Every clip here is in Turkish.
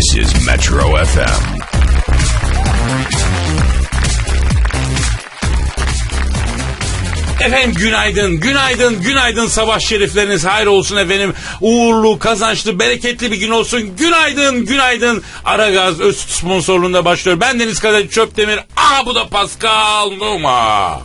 This is Metro FM. Efendim günaydın, günaydın, günaydın sabah şerifleriniz hayır olsun efendim. Uğurlu, kazançlı, bereketli bir gün olsun. Günaydın, günaydın. Aragaz öz sponsorluğunda başlıyor. Ben Deniz Kadir Çöptemir. Aha bu da Pascal Numa.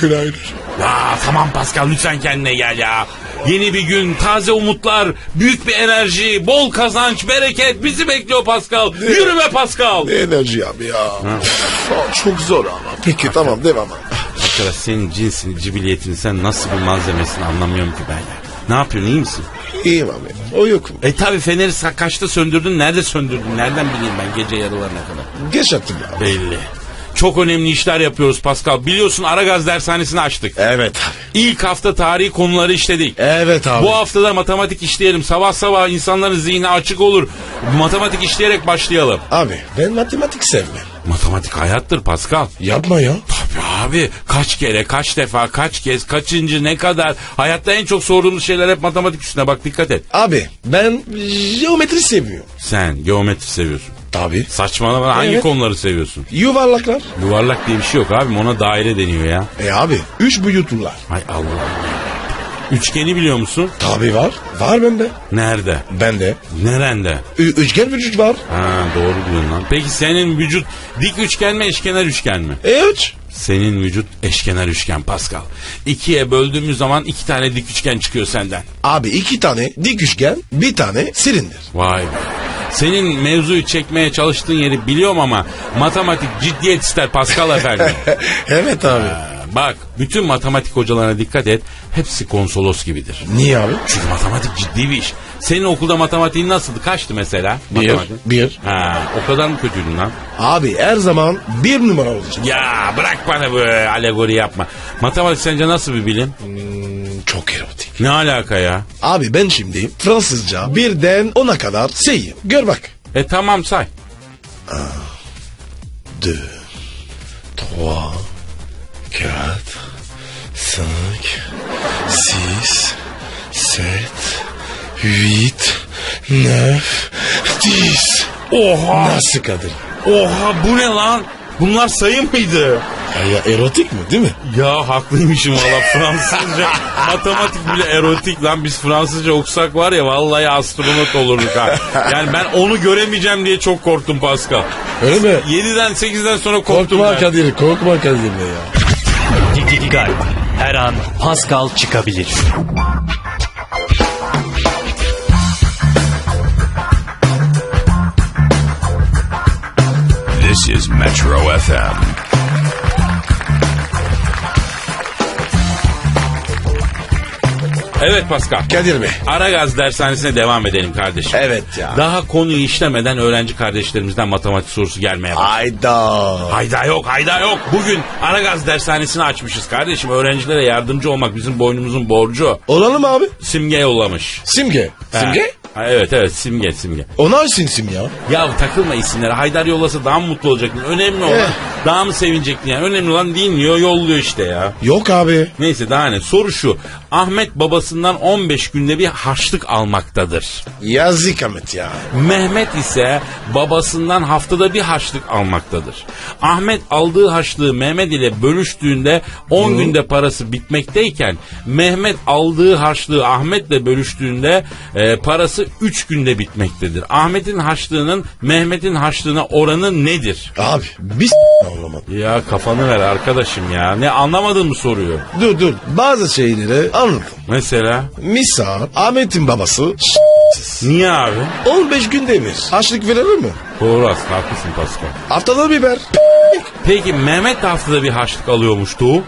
Günaydın. Ya tamam Pascal lütfen kendine gel ya. Yeni bir gün, taze umutlar, büyük bir enerji, bol kazanç, bereket bizi bekliyor Pascal. Yürü be Pascal. Ne enerji abi ya. Çok zor ama. Peki tamam devam abi. Arkadaş senin cinsini, cibiliyetini sen nasıl bir malzemesini anlamıyorum ki ben ya. Ne yapıyorsun iyi misin? İyiyim abi. O yok mu? E tabi feneri sa- kaçta söndürdün, nerede söndürdün, nereden bileyim ben gece yarılarına kadar. Geç yaptım ya. Belli. Çok önemli işler yapıyoruz Pascal. Biliyorsun Aragaz dershanesini açtık. Evet abi. İlk hafta tarihi konuları işledik. Evet abi. Bu haftada matematik işleyelim. Sabah sabah insanların zihni açık olur. Matematik işleyerek başlayalım. Abi ben matematik sevmem. Matematik hayattır Pascal. Yapma ya. Tabii abi kaç kere kaç defa kaç kez kaçıncı ne kadar hayatta en çok sorduğumuz şeyler hep matematik üstüne bak dikkat et. Abi ben geometri seviyorum. Sen geometri seviyorsun. Tabii. Saçmalama hangi Evet. konuları seviyorsun? Yuvarlaklar. Yuvarlak diye bir şey yok abi ona daire deniyor ya. E abi üç boyutlular. Hay Allah. Üçgeni biliyor musun? Tabii var. Var bende. Nerede? Bende. Nerende? Ü- üçgen vücut var. Ha doğru diyorsun lan. Peki senin vücut dik üçgen mi eşkenar üçgen mi? E üç. Senin vücut eşkenar üçgen Pascal. İkiye böldüğümüz zaman iki tane dik üçgen çıkıyor senden. Abi iki tane dik üçgen bir tane silindir. Vay be. Senin mevzuyu çekmeye çalıştığın yeri biliyorum ama matematik ciddiyet ister Pascal efendi. evet abi. Bak bütün matematik hocalarına dikkat et. Hepsi konsolos gibidir. Niye abi? Çünkü matematik ciddi bir iş. Senin okulda matematiğin nasıldı? Kaçtı mesela? Bir. Matematik? Bir. Ha, o kadar mı kötüydün lan? Abi her zaman bir numara olacak. Ya bırak bana böyle alegori yapma. Matematik sence nasıl bir bilim? Hmm, çok erotik. Ne alaka ya? Abi ben şimdi Fransızca birden ona kadar sayayım. Gör bak. E tamam say. Deux, trois, quatre, cinq, six, sept, huit, neuf, dix. Oha! Nasıl kadın? Oha bu ne lan? Bunlar sayı mıydı? Ya, ya erotik mi değil mi? Ya haklıymışım valla Fransızca matematik bile erotik lan biz Fransızca okusak var ya vallahi astronot olurduk ha. Yani ben onu göremeyeceğim diye çok korktum Pascal. Öyle mi? 7'den 8'den sonra korktum Korkma ben. Kadir, korkma Kadir ya. Dikkat. Her an Pascal çıkabilir. This is Metro FM. Evet Pascal. Kadir Bey. Aragaz dershanesine devam edelim kardeşim. Evet ya. Daha konuyu işlemeden öğrenci kardeşlerimizden matematik sorusu gelmeye başladı. Ayda. Hayda yok hayda yok. Bugün Aragaz dershanesini açmışız kardeşim. Öğrencilere yardımcı olmak bizim boynumuzun borcu. Olalım abi. Simge yollamış. Simge. Simge? Ha, evet evet simge simge. Ona sinsim ya. Ya takılma isimlere. Haydar yollasa daha mı mutlu olacaktın? Önemli olan Eh. daha mı sevinecektin yani? Önemli olan dinliyor yolluyor işte ya. Yok abi. Neyse daha ne? Soru şu. Ahmet babasından 15 günde bir harçlık almaktadır. Yazık Ahmet ya. Mehmet ise babasından haftada bir harçlık almaktadır. Ahmet aldığı harçlığı Mehmet ile bölüştüğünde 10 günde parası bitmekteyken Mehmet aldığı harçlığı Ahmet'le bölüştüğünde e, parası 3 günde bitmektedir. Ahmet'in harçlığının Mehmet'in harçlığına oranı nedir? Abi biz anlamadım. Ya kafanı ver arkadaşım ya. Ne anlamadın mı soruyor? Dur dur. Bazı şeyleri anladım. Mesela Misal Ahmet'in babası niye abi? 15 günde bir. Açlık verir mi? Doğru aslında haklısın Pascal. Haftada biber. Peki Mehmet de haftada bir harçlık alıyormuştu. Ee,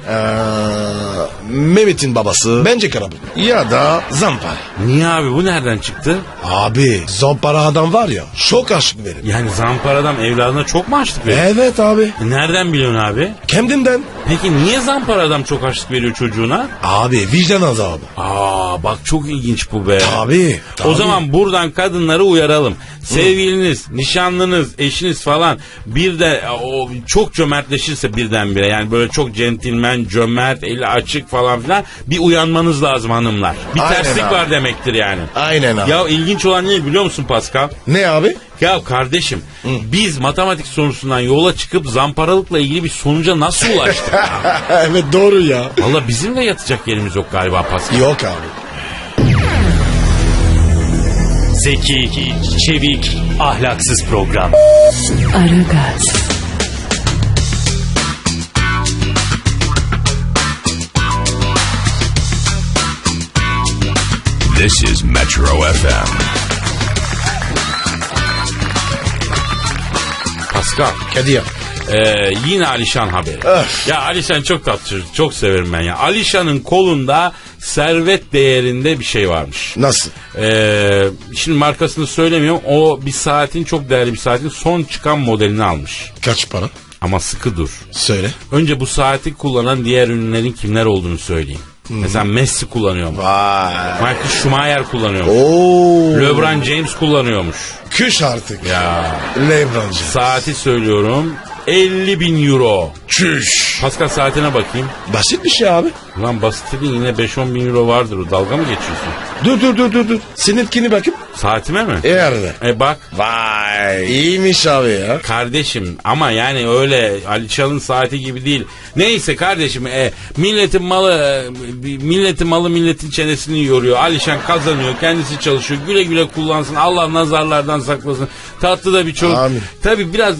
Mehmet'in babası bence karabı. Ya da zampara. Niye abi bu nereden çıktı? Abi zampara adam var ya çok aşık verir. Yani zampara adam evladına çok mu harçlık veriyor? Evet abi. E Nereden biliyorsun abi? Kendimden. Peki niye zampara adam çok harçlık veriyor çocuğuna? Abi vicdan azabı. Aa bak çok ilginç bu be. Abi. O zaman buradan kadınları uyaralım. Sevgiliniz, nişanlınız, eşiniz falan bir de o çok cömert cömertleşirse birdenbire yani böyle çok centilmen, cömert, eli açık falan filan bir uyanmanız lazım hanımlar. Bir Aynen terslik abi. var demektir yani. Aynen abi. Ya ilginç olan ne biliyor musun Pascal? Ne abi? Ya kardeşim biz matematik sorusundan yola çıkıp zamparalıkla ilgili bir sonuca nasıl ulaştık? evet doğru ya. Valla bizim de yatacak yerimiz yok galiba Pascal. Yok abi. Zeki, çevik, ahlaksız program. Aragaz, This is Metro FM. Pascal. Kadir. Ee, yine Alişan haberi. Öf. Ya Alişan çok tatlı çocuk. Çok severim ben ya. Alişan'ın kolunda servet değerinde bir şey varmış. Nasıl? Ee, şimdi markasını söylemiyorum. O bir saatin çok değerli bir saatin son çıkan modelini almış. Kaç para? Ama sıkı dur. Söyle. Önce bu saati kullanan diğer ünlülerin kimler olduğunu söyleyeyim. Mesela Messi kullanıyormuş. Vay. Michael Schumacher kullanıyormuş. Oo. LeBron James kullanıyormuş. Kış artık. Ya Lebron James. saati söylüyorum 50 bin euro. Çüş. Pascal saatine bakayım. Basit bir şey abi. Ulan basit dediğin yine 5-10 bin euro vardır o. Dalga mı geçiyorsun? Dur dur dur dur dur. Seninkini bakayım. Saatime mi? Eğerde. E bak Vay. İyiymiş abi ya. kardeşim ama yani öyle Ali Çal'ın saati gibi değil. Neyse kardeşim e, milletin malı e, milletin malı milletin çenesini yoruyor. Alişan kazanıyor kendisi çalışıyor. Güle güle kullansın Allah nazarlardan saklasın. Tatlı da bir çocuk. Amin. Tabi biraz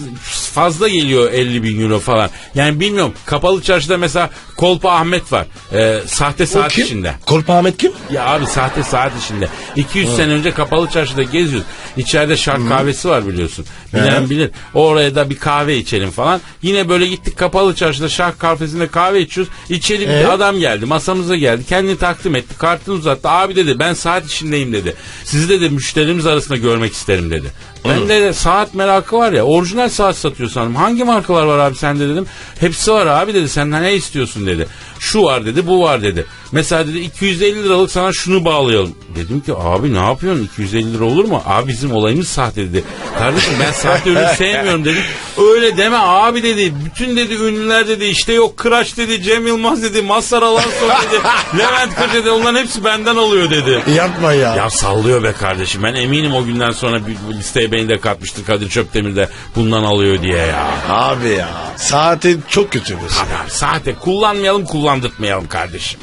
fazla geliyor 50 bin euro falan. Yani bilmiyorum kapalı çarşıda mesela Kolpa Ahmet var. E, sahte saat kim? içinde. Kolpa Ahmet kim? Ya abi sahte saat içinde. 200 sene önce kapalı çarşıda geziyoruz. İçeride şark kahvesi var biliyorsun. Bilen He. bilir. Oraya da bir kahve içelim falan. Yine böyle gittik kapalı çarşıda şark kahvesinde kahve içiyoruz. İçeri bir He. adam geldi masamıza geldi. Kendini takdim etti. Kartını uzattı. Abi dedi ben saat içindeyim dedi. Sizi dedi müşterimiz arasında görmek isterim dedi. Ben de saat merakı var ya orijinal saat satıyor sanırım. Hangi markalar var abi sende dedim. Hepsi var abi dedi senden ne istiyorsun dedi. Şu var dedi bu var dedi. Mesela dedi 250 liralık sana şunu bağlayalım. Dedim ki abi ne yapıyorsun 250 lira olur mu? Abi bizim olayımız sahte dedi. Kardeşim ben sahte ürün sevmiyorum dedim. Öyle deme abi dedi. Bütün dedi ünlüler dedi işte yok Kıraç dedi Cem Yılmaz dedi Mazhar Alanson dedi. Levent Kır dedi onların hepsi benden alıyor dedi. Yapma ya. Ya sallıyor be kardeşim. Ben eminim o günden sonra bir, listeye beni de katmıştır Kadir Çöptemir de bundan alıyor diye ya. Abi ya. Saati çok kötü bir şey. Abi, abi sahte kullanmayalım kullandırtmayalım kardeşim.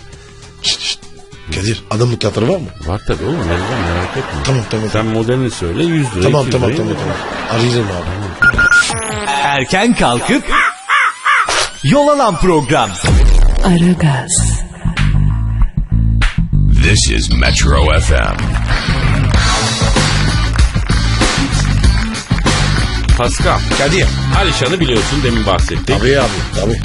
Şşt, şşt. Kadir adamlık hatırı var mı? Var tabii oğlum vereceğim merak etme. Tamam tamam. Sen modelini söyle 100 lira. Tamam 200 tamam tamam tamam. Arayacağım abi. Erken kalkıp yol alan program. Aragaz, This is Metro FM. Pascal. Kadir. Alişan'ı biliyorsun demin bahsettik. Tabii abi tabii.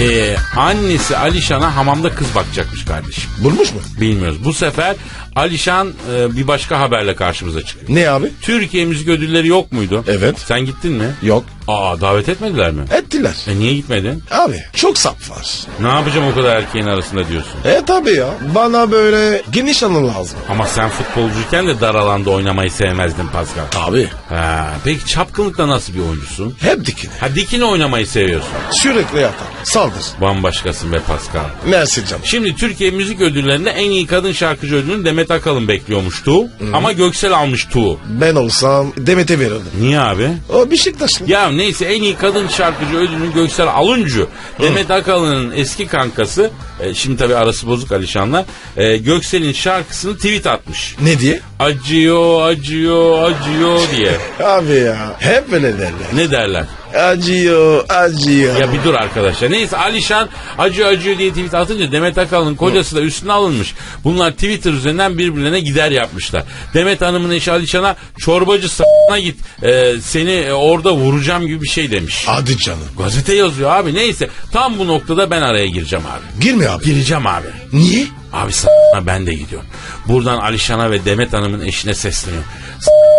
Ee, annesi Alişan'a hamamda kız bakacakmış kardeşim. Bulmuş mu? Bilmiyoruz. Bu sefer Alişan e, bir başka haberle karşımıza çıkıyor. Ne abi? Türkiye müzik ödülleri yok muydu? Evet. Sen gittin mi? Yok. Aa davet etmediler mi? Ettiler. E niye gitmedin? Abi çok sap var. Ne yapacağım o kadar erkeğin arasında diyorsun. E tabii ya. Bana böyle geniş anı lazım. Ama sen futbolcuyken de dar alanda oynamayı sevmezdin Pascal. Abi. Ha, peki çapkınlıkta nasıl bir oyuncusun? Hep dikine. Ha dikine oynamayı seviyorsun. Sürekli yatar. Saldır. Bambaşkasın be Pascal. Mersi canım. Şimdi Türkiye Müzik Ödülleri'nde en iyi kadın şarkıcı ödülünü Demet Akalın bekliyormuştu. Ama Göksel almıştı. Ben olsam Demet'e verirdim. Niye abi? O Beşiktaşlı. Ya neyse en iyi kadın şarkıcı ödülünü Göksel alınca Demet Akalın'ın eski kankası e, şimdi tabi arası bozuk Alişan'la e, Göksel'in şarkısını tweet atmış. Ne diye? Acıyor acıyor acıyor diye. Abi ya. Hep böyle derler. Ne derler? Acıyor, acıyor. Ya bir dur arkadaşlar. Neyse Alişan acıyor acıyor diye tweet atınca Demet Akalın kocası da üstüne alınmış. Bunlar Twitter üzerinden birbirlerine gider yapmışlar. Demet Hanım'ın eşi Alişan'a çorbacı s***na git e, seni e, orada vuracağım gibi bir şey demiş. Hadi canım. Gazete yazıyor abi neyse. Tam bu noktada ben araya gireceğim abi. Girme abi. Gireceğim abi. Niye? Abi s***na ben de gidiyorum. Buradan Alişan'a ve Demet Hanım'ın eşine sesleniyorum.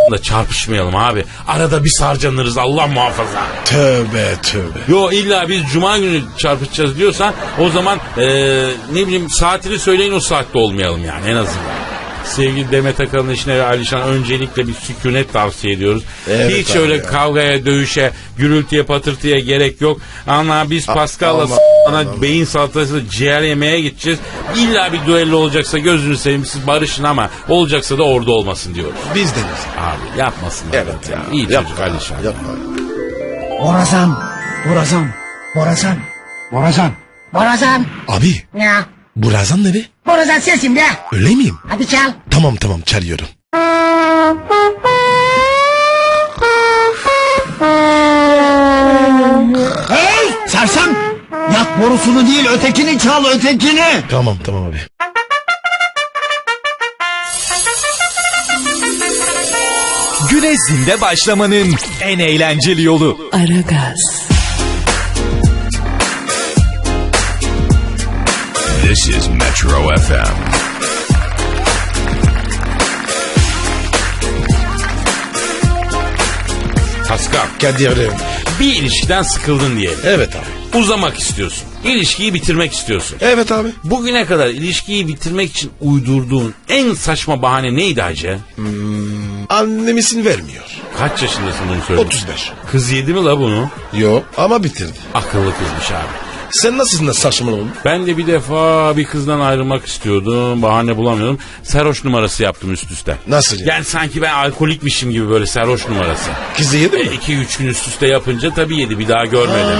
S***la çarpışmayalım abi. Arada bir sarcanırız Allah muhafaza. Tövbe tövbe. Yo illa biz cuma günü çarpışacağız diyorsan o zaman eee, ne bileyim saatini söyleyin o saatte olmayalım yani en azından. Sevgili Demet Akalın eşine ve Alişan öncelikle bir sükunet tavsiye ediyoruz. Evet Hiç öyle ya. kavgaya, dövüşe, gürültüye, patırtıya gerek yok. Ana biz Pascal'la sana beyin salatası ciğer yemeye gideceğiz. İlla bir düello olacaksa gözünü seveyim siz barışın ama olacaksa da orada olmasın diyoruz. Biz deniz. Abi yapmasın. Evet ya. İyi çocuk Yapma, Alişan. Yapma. Borazan, Borazan, Borazan, Borazan, Borazan. Abi Ya, Burazan ne be? Borazan sensin be. Öyle miyim? Hadi çal. Tamam tamam çalıyorum. Hey, sersem. Yak borusunu değil, ötekini çal, ötekini. Tamam tamam abi. Güne zinde başlamanın en eğlenceli yolu. Aragaz, This is Metro FM. Pascal Kadir'im. bir ilişkiden sıkıldın diyelim. Evet abi. Uzamak istiyorsun. İlişkiyi bitirmek istiyorsun. Evet abi. Bugüne kadar ilişkiyi bitirmek için uydurduğun en saçma bahane neydi hacı? Annem isim vermiyor. Kaç yaşındasın bunu söyle. 35. Kız yedi mi la bunu? Yok ama bitirdi. Akıllı kızmış abi. Sen nasıl saçmaladın? Ben de bir defa bir kızdan ayrılmak istiyordum. Bahane bulamıyordum. Sarhoş numarası yaptım üst üste. Nasıl ya? Yani sanki ben alkolikmişim gibi böyle sarhoş numarası. Kızı yedi E, mi? iki üç gün üst üste yapınca tabii yedi bir daha görmedim.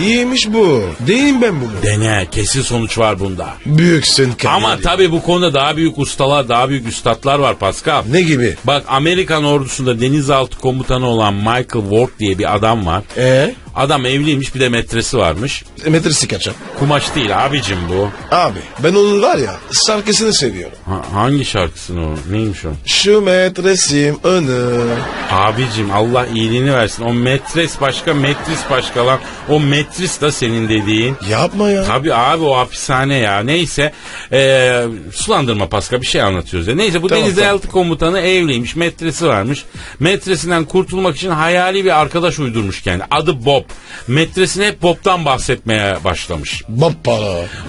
İyiymiş bu. Değilim ben bunu. Dene kesin sonuç var bunda. Büyüksün Kadir. Ama tabii bu konuda daha büyük ustalar, daha büyük üstadlar var Pascal. Ne gibi? Bak Amerikan ordusunda denizaltı komutanı olan Michael Ward diye bir adam var. Ee? Adam evliymiş bir de metresi varmış. Metresi kaça? Kumaş değil abicim bu. Abi ben onun var ya şarkısını seviyorum. Ha- hangi şarkısını o? Neymiş o? Şu metresim önü. Abicim Allah iyiliğini versin. O metres başka, metris başka lan. O metris da senin dediğin. Yapma ya. Tabii abi o hapishane ya. Neyse eee, sulandırma Pascal bir şey anlatıyoruz ya. Neyse bu Tamam, denizaltı komutanı evliymiş. Metresi varmış. Metresinden kurtulmak için hayali bir arkadaş uydurmuş kendi. Adı Bob. Metresine hep Bob'tan bahsetmeye başlamış. Bappa.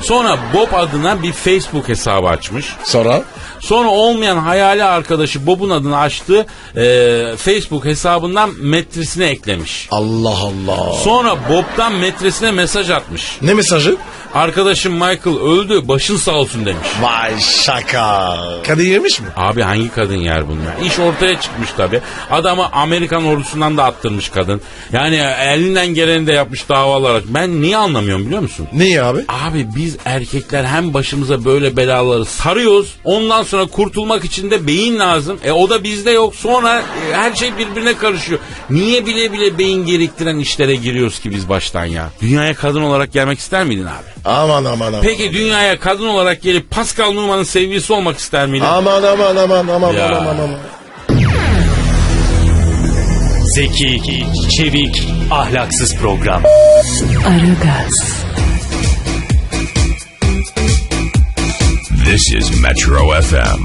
Sonra Bob adına bir Facebook hesabı açmış. Sonra? Sonra olmayan hayali arkadaşı Bob'un adını açtığı eee, Facebook hesabından metresine eklemiş. Allah Allah. Sonra Bob'tan metresine mesaj atmış. Ne mesajı? Arkadaşım Michael öldü başın sağ olsun demiş. Vay şaka. Kadir yemiş mi? Abi hangi kadın yer bunu ya? İş ortaya çıkmış tabi. Adamı Amerikan ordusundan da attırmış kadın. Yani elinden geleni de yapmış davalar. Ben niye anlamıyorum biliyor musun? Niye abi? Abi biz erkekler hem başımıza böyle belaları sarıyoruz. Ondan sonra kurtulmak için de beyin lazım. E o da bizde yok. Sonra e, her şey birbirine karışıyor. Niye bile bile beyin gerektiren işlere giriyoruz ki biz baştan ya? Dünyaya kadın olarak gelmek ister miydin abi? Aman aman aman. Peki dünyaya kadın olarak gelip Pascal Numa'nın sevgilisi olmak ister miydin? Aman aman aman aman Ya. aman aman. Zeki, çevik, ahlaksız program. Aragaz, This is Metro FM.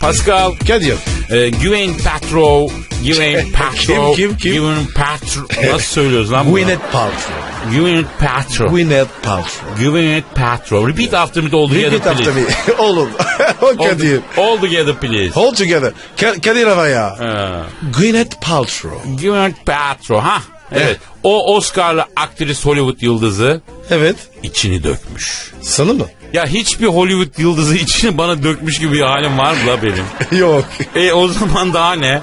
Pascal, Kadir. e, Gwyneth Paltrow, Gwyneth Paltrow, kim, kim? Gwyneth Paltrow, nasıl söylüyoruz lan bunu? Gwyneth Paltrow. Gwyneth Paltrow. Gwyneth Paltrow. Gwyneth Paltrow. Repeat after me all together Repeat after please. me. Oğlum. o All, Kadir. all together please. Hold together. Ka- Kadir havaya. Ha. Gwyneth Paltrow. Gwyneth Paltrow ha. Evet. O Oscar'lı aktris Hollywood yıldızı Evet. içini dökmüş. Sana mı? Ya hiçbir Hollywood yıldızı içini bana dökmüş gibi bir halim var mı la benim? Yok. E o zaman daha ne?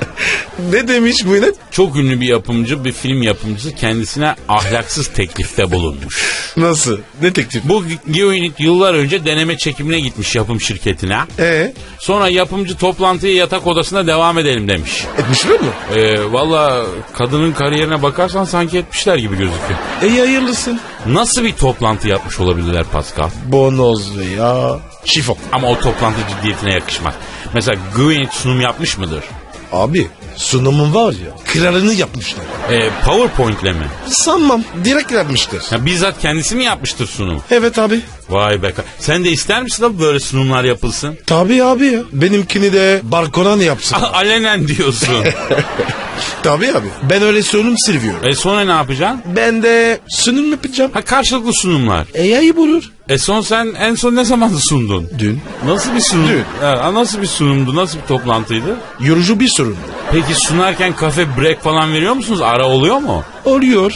Ne demiş Gwyneth? Çok ünlü bir yapımcı, bir film yapımcısı kendisine ahlaksız teklifte bulunmuş. Nasıl? Ne teklif? Bu Gwyneth yıllar önce deneme çekimine gitmiş yapım şirketine. Ee, Sonra yapımcı toplantıyı yatak odasında devam edelim demiş. etmişler mi? Ee, Valla kadının kariyerine bakarsan sanki etmişler gibi gözüküyor. İyi hayırlısın. Nasıl bir toplantı yapmış olabilirler Pascal? Bonozlu ya. Şifon. Ama o toplantı ciddiyetine yakışmaz. Mesela Gwyneth sunum yapmış mıdır? Abi sunumun var ya. Kralını yapmışlar. Ee, PowerPoint'le mi? Sanmam. Direkt yapmıştır. Ya bizzat kendisi mi yapmıştır sunum? Evet abi. Vay be. Sen de ister misin abi böyle sunumlar yapılsın? Tabii abi ya. Benimkini de balkona ne yapsın? Alenen diyorsun. Tabii abi. Ben öyle sunum seviyorum. E sonra ne yapacaksın? Ben de sunum yapacağım. Ha karşılıklı sunumlar. E ayıp olur. E son sen en son ne zaman sundun? Dün. Nasıl bir sunum? Dün. Ha, nasıl bir sunumdu? Nasıl bir toplantıydı? Yorucu bir sorun. Peki sunarken kafe break falan veriyor musunuz? Ara oluyor mu? Oluyor.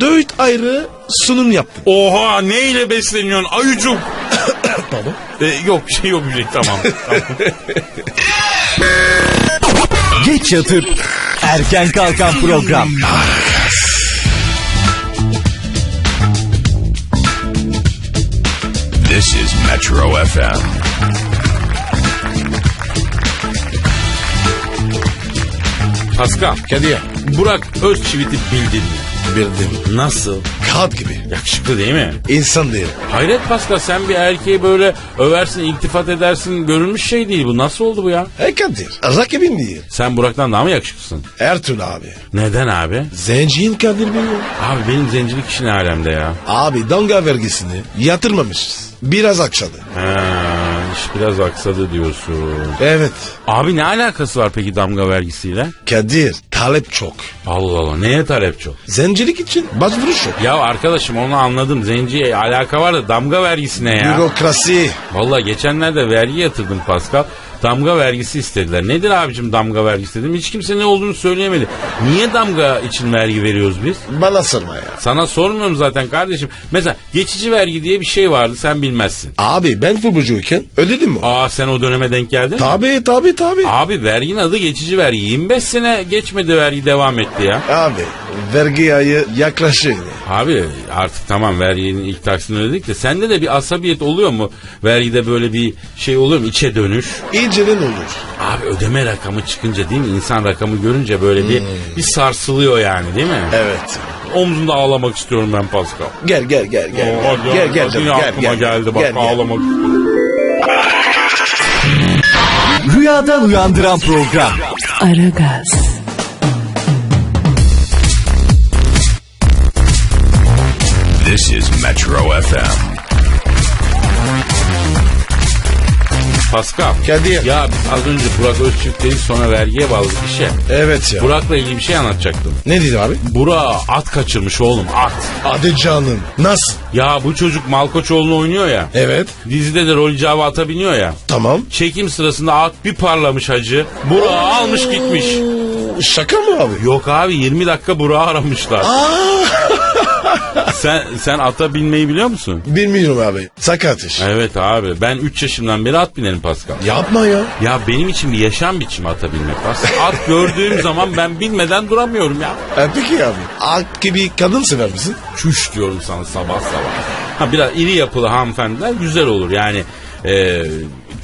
Dört ayrı sunum yaptım. Oha neyle besleniyorsun ayucuk? Pardon. E, yok bir şey yok bir şey tamam. tamam. Geç yatıp erken kalkan program. This is Metro FM. Pascal, Kadir. Burak Özçivit'i bildin mi? Bildim. Nasıl? Kağıt gibi. Yakışıklı değil mi? İnsan değil. Hayret Pascal sen bir erkeği böyle översin, iltifat edersin. Görülmüş şey değil bu. Nasıl oldu bu ya? E Kadir. Rakibin değil. Sen Burak'tan daha mı yakışıklısın? Ertuğrul abi. Neden abi? Zenciyim Kadir Bey. ya. Abi benim zencilik işin alemde ya. Abi damga vergisini yatırmamışız. Biraz akşadı. Ha, iş biraz aksadı diyorsun. Evet. Abi ne alakası var peki damga vergisiyle? Kadir talep çok. Allah Allah neye talep çok? Zencilik için başvuru çok. Ya arkadaşım onu anladım. Zenciye alaka var da damga vergisine ya. Bürokrasi. Vallahi geçenlerde vergi yatırdım Pascal. Damga vergisi istediler. Nedir abicim damga vergisi dedim. Hiç kimse ne olduğunu söyleyemedi. Niye damga için vergi veriyoruz biz? Bana sorma ya. Sana sormuyorum zaten kardeşim. Mesela geçici vergi diye bir şey vardı sen bilmezsin. Abi ben futbolcuyken ödedim mi? Aa sen o döneme denk geldin mi? Tabi tabi tabi. Abi verginin adı geçici vergi. 25 sene geçmedi vergi devam etti ya. Abi vergi ayı yaklaşıyor. Abi artık tamam verginin ilk taksini ödedik de sende de bir asabiyet oluyor mu? Vergide böyle bir şey oluyor mu? İçe dönüş. İnceden olur. Abi ödeme rakamı çıkınca değil mi? İnsan rakamı görünce böyle bir bir sarsılıyor yani değil mi? Evet. Omzunda ağlamak istiyorum ben Pascal. Gel gel gel gel. Oo, hadi gel ya, gel canım gel aklıma gel. geldi bak Gel, gel. ağlamak istiyorum. Rüyadan uyandıran program. Aragaz, FM. Pascal. Kadir. Ya biz az önce Burak Özçivit dedik sonra vergiye bağladık işe. Evet ya. Burak'la ilgili bir şey anlatacaktım. Ne dedi abi? Burak at kaçırmış oğlum at. Hadi canım. Nasıl? Ya bu çocuk Malkoçoğlu'nu oynuyor ya. Evet. Dizide de rol icabı ata biniyor ya. Tamam. Çekim sırasında at bir parlamış hacı. Burak'ı almış gitmiş. Şaka mı abi? Yok abi 20 dakika Burak'ı aramışlar. sen sen ata binmeyi biliyor musun? Bilmiyorum abi. Sakat iş. Evet abi ben 3 yaşımdan beri at binerim Pascal. Yapma ya. Ya benim için bir yaşam biçimi ata binmek Pascal. At gördüğüm zaman ben bilmeden duramıyorum ya. E peki abi. Ak gibi kadın sever misin? Çüş diyorum sana sabah sabah. Ha biraz iri yapılı hanımefendiler güzel olur yani. E,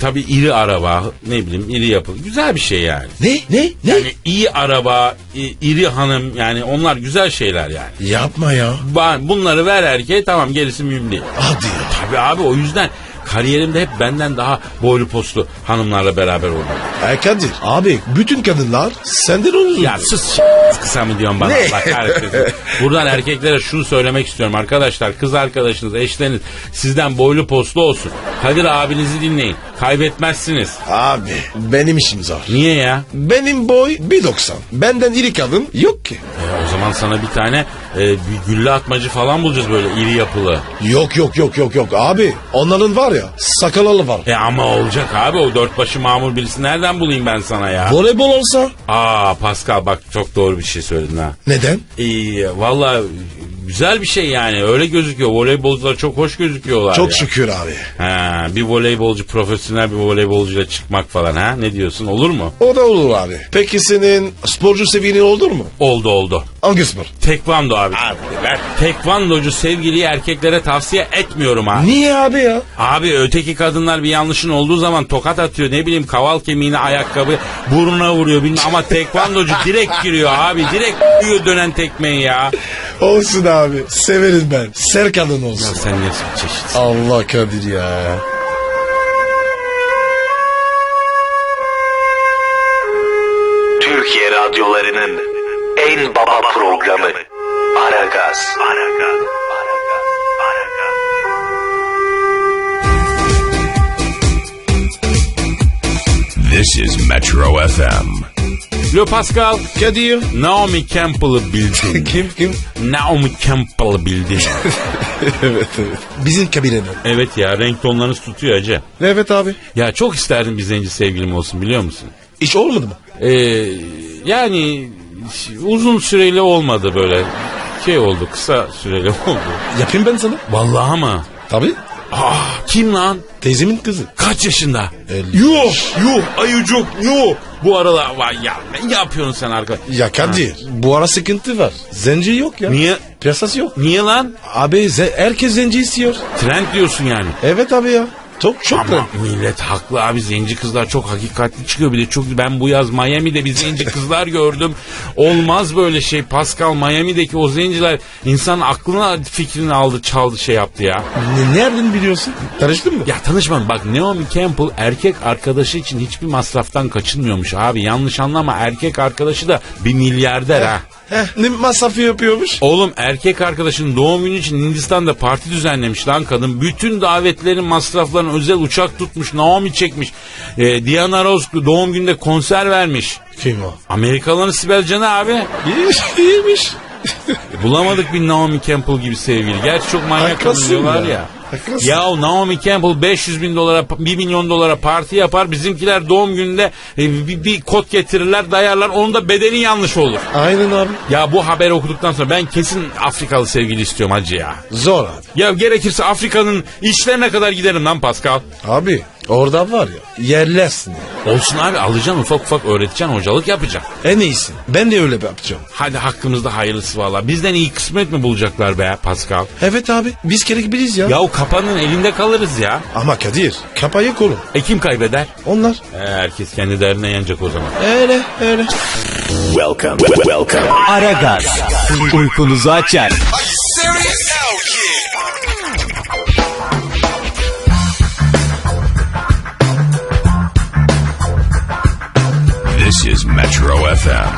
tabii iri araba ne bileyim iri yapılı güzel bir şey yani. Ne? Ne? Ne? Yani iyi araba, i- iri hanım yani onlar güzel şeyler yani. Yapma ya. Ba- Bunları ver erkeğe tamam gerisi mühim değil. Hadi ya. Tabii abi o yüzden kariyerimde hep benden daha boylu postlu hanımlarla beraber oldum. E Kadir. Abi bütün kadınlar senden olur. Ya sus kısa mı diyorsun bana Ne? Allah kahretmesin. Buradan erkeklere şunu söylemek istiyorum arkadaşlar. Kız arkadaşınız, eşleriniz sizden boylu postlu olsun. Kadir abinizi dinleyin. Kaybetmezsiniz. Abi benim işim zor. Niye ya? Benim boy 1.90. Benden iri kadın yok ki. E, o zaman sana bir tane e, bir gülle atmacı falan bulacağız böyle iri yapılı. Yok yok yok yok yok. Abi onların var ya sakalalı var. E ama olacak abi o dört başı mamur birisi nereden bulayım ben sana ya? Voleybol olsa Aa Pascal bak çok doğru bir şey söyledin ha. neden? İyi valla güzel bir şey yani öyle gözüküyor. Voleybolcular çok hoş gözüküyorlar Çok ya. şükür abi. Ha, bir voleybolcu profesyonel bir voleybolcuyla çıkmak falan ha ne diyorsun olur mu? O da olur abi. Peki senin sporcu seviyenin olur mu? Oldu oldu. Hangi spor? Tekvando abi. Tekvandocu sevgiliyi erkeklere tavsiye etmiyorum ha. Niye abi ya? Abi öteki kadınlar bir yanlışın olduğu zaman tokat atıyor ne bileyim kaval kemiğine ayakkabı burnuna vuruyor bilmem ama tekvandocu direkt giriyor abi direkt dönen tekmeyi ya. Olsun abi. Severim ben. Serkan'ın olsun. Sen ne çeşit. Allah Kadir ya. Türkiye radyolarının en baba programı Aragaz. This is Metro FM. Le Pascal, Kadir. Naomi Campbell'ı bildin. Kim kim? Naomi Campbell'ı bildin. evet evet. Bizim kabinenin. evet ya renk tonlarınız tutuyor hacı. Evet abi. Ya çok isterdim bir zenci sevgilim olsun biliyor musun? Hiç olmadı mı? Ee, yani uzun süreli olmadı böyle. Şey oldu kısa süreli oldu. Yapayım ben sana. Vallahi mı? Tabii. Ah, kim lan? Teyzemin kızı. Kaç yaşında? Elli. Yuh yuh ayıcık yuh. Bu aralar vay ya ne yapıyorsun sen arka? Ya Kadir. Bu ara sıkıntı var. Zenci yok ya. Niye? Piyasası yok. Niye lan? Abi ze- herkes zenci istiyor. Trend diyorsun yani. Evet abi ya. Çok çok Ama millet haklı abi zenci kızlar çok hakikatli çıkıyor bir de çok ben bu yaz Miami'de bir zenci kızlar gördüm. Olmaz böyle şey Pascal Miami'deki o zenciler insan aklına fikrini aldı çaldı şey yaptı ya. Ne, nereden biliyorsun? Tanıştın mı? Ya tanışmadım bak Naomi Campbell erkek arkadaşı için hiçbir masraftan kaçınmıyormuş abi yanlış anlama erkek arkadaşı da bir milyarder ha. Heh, ne masrafı yapıyormuş? Oğlum erkek arkadaşının doğum günü için Hindistan'da parti düzenlemiş lan kadın. Bütün davetlerin masraflarını özel uçak tutmuş. Naomi çekmiş. Ee, Diana Ross doğum günde konser vermiş. Kim o? Amerikalıların Sibel Can'ı abi. İyiymiş. iyiymiş. Bulamadık bir Naomi Campbell gibi sevgili. Gerçi çok manyak kadın Haklısın diyorlar ya. ya. Haklısın. Ya Naomi Campbell 500 bin dolara 1 milyon dolara parti yapar. Bizimkiler doğum gününde e, bir, bir kot getirirler dayarlar. Onun da bedeni yanlış olur. Aynen abi. Ya bu haberi okuduktan sonra ben kesin Afrikalı sevgili istiyorum hacı ya. Zor abi. Ya gerekirse Afrika'nın içlerine kadar giderim lan Pascal. Abi orada var ya yerlersin. ya. Olsun abi alacaksın ufak ufak öğreteceksin hocalık yapacaksın. En iyisi. Ben de öyle yapacağım. Hadi hakkımızda hayırlısı valla. Bizden iyi kısmet mi bulacaklar be Pascal? Evet abi. Biz gerek biriz ya. Ya o kapanın elinde kalırız ya. Ama Kadir kapayı kolum. E kim kaybeder? Onlar. E, herkes kendi derdine yanacak o zaman. Öyle öyle. Welcome. Welcome. Aragaz. Uykunuzu açar. FM.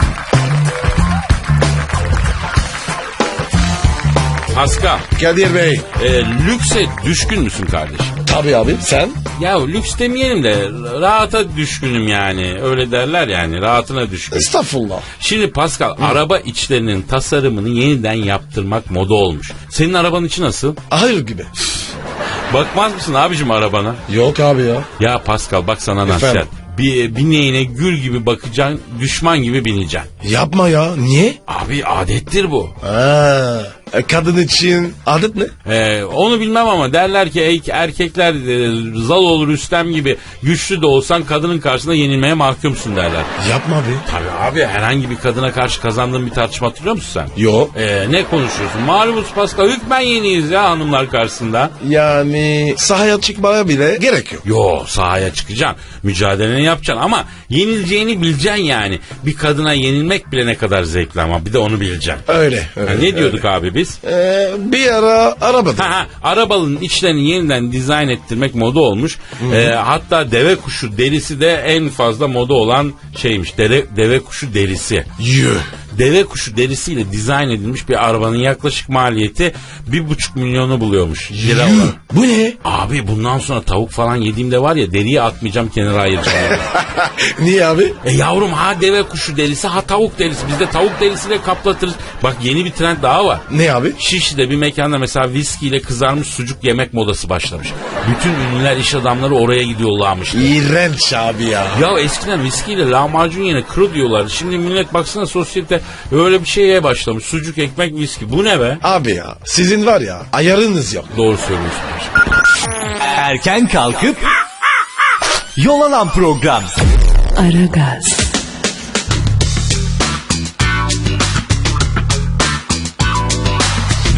Pascal, Kadir Bey. e, lükse düşkün müsün kardeşim? Tabii abi sen. Ya lüks demeyelim de rahata düşkünüm yani. Öyle derler yani rahatına düşkün. Estağfurullah. Şimdi Pascal araba içlerinin tasarımını yeniden yaptırmak moda olmuş. Senin arabanın içi nasıl? Hayır gibi. Bakmaz mısın abicim arabana? Yok abi ya. Ya Pascal bak sana Efendim? Bir bineğine gül gibi bakacaksın, düşman gibi bineceksin. Yapma ya. Niye? Abi adettir bu. Ha, e, kadın için adet ne? Ee, onu bilmem ama derler ki "Ey erkekler e, Zaloğlu Rüstem gibi güçlü de olsan kadının karşısında yenilmeye mahkumsun derler. Yapma be. Tabii abi herhangi bir kadına karşı kazandığın bir tartışma hatırlıyor musun sen? Yok. Ee, ne konuşuyorsun? Malumus Pascal hükmen yeniyiz ya hanımlar karşısında. Yani sahaya çıkmaya bile gerek yok. Yo sahaya çıkacaksın. Mücadeleni yapacaksın ama yenileceğini bileceksin yani. Bir kadına yenilmek bile ne kadar zevkli ama bir de onu bileceksin. Öyle. öyle Ha, ne diyorduk abi biz? Ee, bir ara arabada. Ha, ha, arabanın içlerini yeniden dizayn ettirmek moda olmuş. Ee, hatta deve kuşu derisi de en fazla moda olan şeymiş. Deve, deve kuşu derisi. Yuh. Deve kuşu derisiyle dizayn edilmiş bir arabanın yaklaşık maliyeti bir buçuk milyonu buluyormuş. Lira Yuh. olarak. Bu ne? Abi bundan sonra tavuk falan yediğimde var ya deriyi atmayacağım kenara ayıracağım. Niye abi? e yavrum ha deve kuşu derisi ha tavuk derisi. Biz de tavuk derisiyle kaplatırız. Bak yeni bir trend daha var. Ne abi? Şişli'de bir mekanda mesela viskiyle kızarmış sucuk yemek modası başlamış. Bütün ünlüler iş adamları oraya gidiyorlarmış. İğrenç abi ya. Ya eskiden viskiyle lahmacun yerine kro diyorlardı. Şimdi millet baksana sosyete öyle bir şeye başlamış. Sucuk, ekmek, viski. Bu ne be? Abi ya sizin var ya ayarınız yok. Doğru söylüyorsun. Erken kalkıp yol alan program. Aragaz,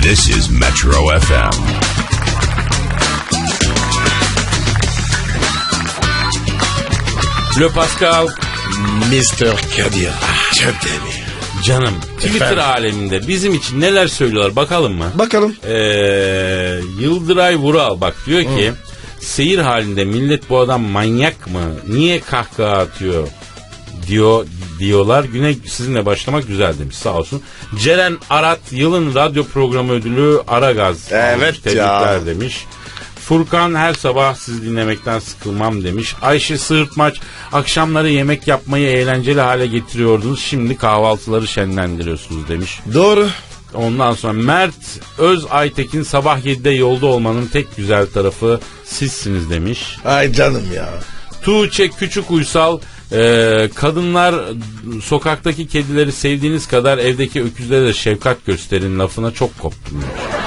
This is Metro FM. Le Pascal. Mr. Kadir. Çöptemi. Canım Twitter Efendim? aleminde bizim için neler söylüyorlar bakalım mı? Bakalım. Ee, Yıldıray Vural bak diyor ki seyir halinde millet bu adam manyak mı? Niye kahkaha atıyor? diyor diyorlar. Güne sizinle başlamak güzel demiş sağ olsun. Ceren Arat yılın radyo programı ödülü Aragaz. Evet. Tebrikler ya. demiş. Furkan her sabah sizi dinlemekten sıkılmam demiş. Ayşe Sığırtmaç akşamları yemek yapmayı eğlenceli hale getiriyordunuz. Şimdi kahvaltıları şenlendiriyorsunuz demiş. Doğru. Ondan sonra Mert Öz Aytekin sabah 7'de yolda olmanın tek güzel tarafı sizsiniz demiş. Ay canım ya. Tuğçe Küçük Uysal e, kadınlar sokaktaki kedileri sevdiğiniz kadar evdeki öküzlere de şefkat gösterin lafına çok koptum.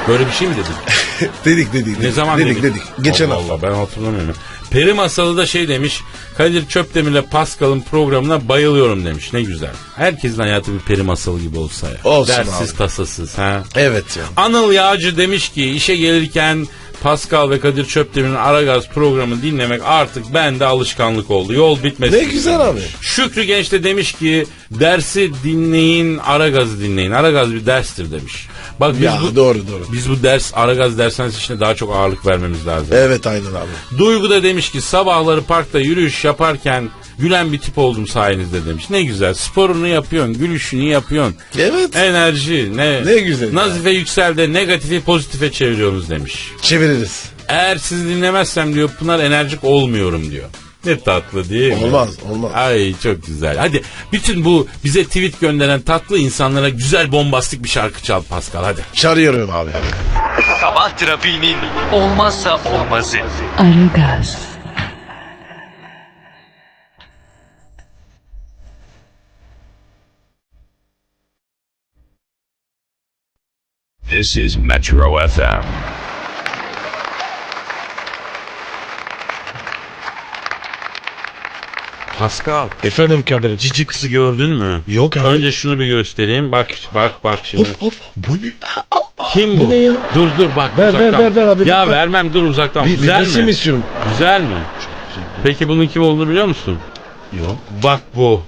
Böyle bir şey mi dedin? dedik dedik. Ne zaman dedik, dedik? dedik. Geçen Allah hafta. Allah ben hatırlamıyorum. Peri Masalı da şey demiş. Kadir Çöpdemir'le Pascal'ın programına bayılıyorum demiş. Ne güzel. Herkesin hayatı bir peri masalı gibi olsa ya. Olsun Dersiz abi. tasasız. Ha? Evet ya. Anıl Yağcı demiş ki işe gelirken Pascal ve Kadir Çöpdemir'in Aragaz programı dinlemek artık bende alışkanlık oldu. Yol bitmesin. Ne güzel abi. Şükrü Genç de demiş ki dersi dinleyin Aragaz'ı dinleyin. Aragaz bir derstir demiş. Bak biz Ya bu, doğru doğru. biz bu ders Aragaz dershanesi işine daha çok ağırlık vermemiz lazım. Evet aynen abi. Duygu da demiş ki sabahları parkta yürüyüş yaparken gülen bir tip oldum sayenizde demiş. Ne güzel sporunu yapıyorsun, gülüşünü yapıyorsun. Evet. Enerji ne? Ne güzel. Nazife Yüksel'de negatifi pozitife çeviriyorsunuz demiş. Çeviririz. Eğer sizi dinlemezsem diyor Pınar enerjik olmuyorum diyor. Ne tatlı değil mi? Olmaz olmaz. Ay çok güzel. Hadi bütün bu bize tweet gönderen tatlı insanlara güzel bombastik bir şarkı çal Pascal hadi. Çağırıyorum abi. Sabah trafiğinin olmazsa olmazı. Aragaz, This is Metro FM. Pascal Efendim kardeşim. cici kızı gördün mü? Yok abi. Önce şunu bir göstereyim. Bak bak bak şimdi. Hop bu ne? Kim bu? ne ya? Dur dur bak Ver, ver, uzaktan. ver, ver abi, Ya lütfen. vermem dur uzaktan. Bir, Güzel bir mi? istiyorum. Güzel mi? Peki bunun kim olduğunu biliyor musun? Yok. Bak bu.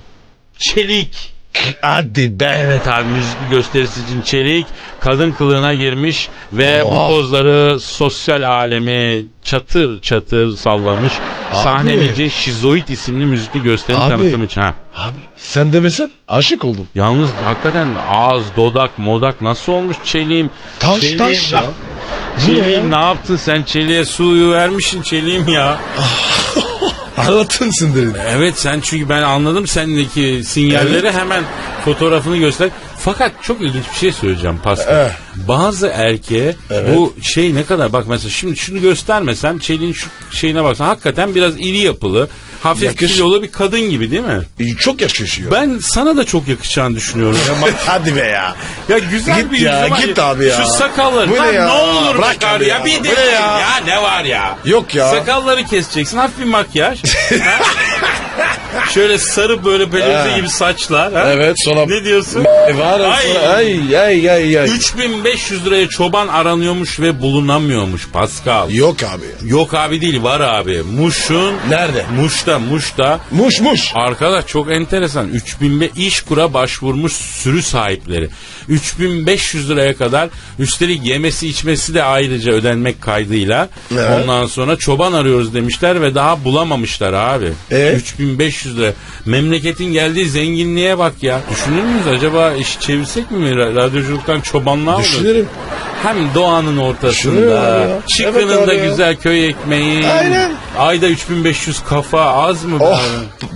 Çelik. Hadi be. Evet abi müzik gösterisi için Çelik kadın kılığına girmiş ve bu Oha. pozları sosyal alemi çatır çatır sallamış. Abi. Sahneci Şizoid isimli müzikli gösteri Abi. tanıtım için. Ha. Abi sen demesen aşık oldum. Yalnız hakikaten ağız, dodak, modak nasıl olmuş Çelik'im? Taş Çelik'im taş ya. Çelik'im ne yaptın sen Çelik'e suyu vermişsin Çelik'im ya. Anlatın sınırını. Evet sen çünkü ben anladım sendeki sinyalleri hemen fotoğrafını göster. Fakat çok ilginç bir şey söyleyeceğim Pascal. Evet. Bazı erkeğe bu şey ne kadar bak mesela şimdi şunu göstermesem Çelik'in şu şeyine baksan hakikaten biraz iri yapılı, hafif Yakış- kilolu bir kadın gibi değil mi? İyi, Çok yakışıyor. Ben sana da çok yakışacağını düşünüyorum. Hadi be ya. Ya güzel Git bir ya, yüzü var git abi ya. Şu sakalları. Bu ne ya? ne olur Bırak abi ya. ya. Bir de ya? ya ne var ya? Yok ya. Sakalları keseceksin. Hafif bir makyaj. Şöyle sarı böyle Ha. gibi saçlar. Ha? Evet sonra. Ne diyorsun? E, var Ay. Ay ay ay ay. 3500 liraya çoban aranıyormuş ve bulunamıyormuş Pascal. Yok abi. Yok abi değil var abi. Muş'un Nerede? Muş'ta Muş'ta Muş muş. Arkadaş çok enteresan. 3000 iş kura başvurmuş sürü sahipleri. 3500 liraya kadar üstelik yemesi içmesi de ayrıca ödenmek kaydıyla. Evet. Ondan sonra çoban arıyoruz demişler ve daha bulamamışlar abi. E? 3500 lira. Memleketin geldiği zenginliğe bak ya. Düşünür müyüz acaba iş çevirsek mi Ra- radyoculuktan çobanlığa mı? Düşünürüm. Hem doğanın ortasında. Çıkının Evet da ya. güzel köy ekmeği. Aynen. Ayda 3500 kafa az mı? Oh.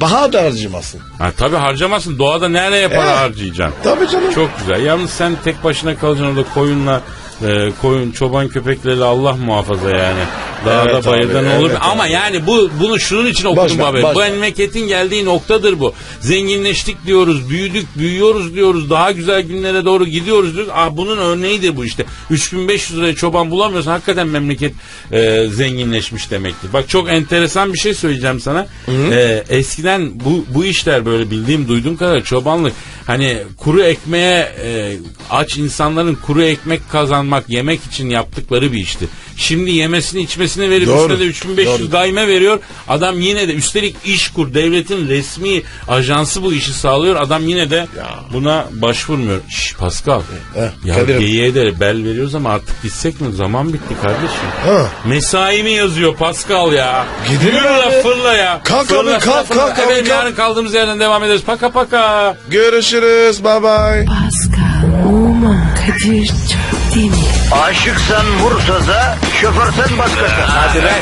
Daha da harcamasın. Ha, tabii harcamasın. Doğada nereye para Evet. harcayacaksın? Tabii canım. Çok güzel. Yalnız sen tek başına kalacaksın orada koyunla e, koyun çoban köpekleriyle Allah muhafaza yani. Dağda Evet bayırda ne olur? evet Ama abi. yani bu bunu şunun için okudum ver, abi. Bu memleketin geldiği noktadır bu. Zenginleştik diyoruz, büyüdük, büyüyoruz diyoruz. Daha güzel günlere doğru gidiyoruz diyoruz. Ah bunun örneğidir bu işte. 3500 liraya çoban bulamıyorsan hakikaten memleket e, zenginleşmiş demektir. Bak çok enteresan bir şey söyleyeceğim sana. E, eskiden bu bu işler böyle bildiğim duyduğum kadar çobanlık hani kuru ekmeğe e, aç insanların kuru ekmek kazanmak yemek için yaptıkları bir işti. Şimdi yemesini içmesini verip Doğru, üstüne de 3500 doğru. gayme veriyor. Adam yine de üstelik işkur devletin resmi ajansı bu işi sağlıyor. Adam yine de buna başvurmuyor. Şş Pascal. Heh, ya geyiğe de bel veriyoruz ama artık gitsek mi? Zaman bitti kardeşim. Ha. Mesai mi yazıyor Pascal ya? Fırla abi. fırla ya. Kalk Fırla, abi, kalk, fırla. kalk abi, kalk. yarın kaldığımız yerden devam ederiz. Paka paka. Görüşürüz. Bye bye. Pascal, Oman, Kadir çok Özdemir Aşıksan vursa da, şoförsen başkasın. Hadi lan.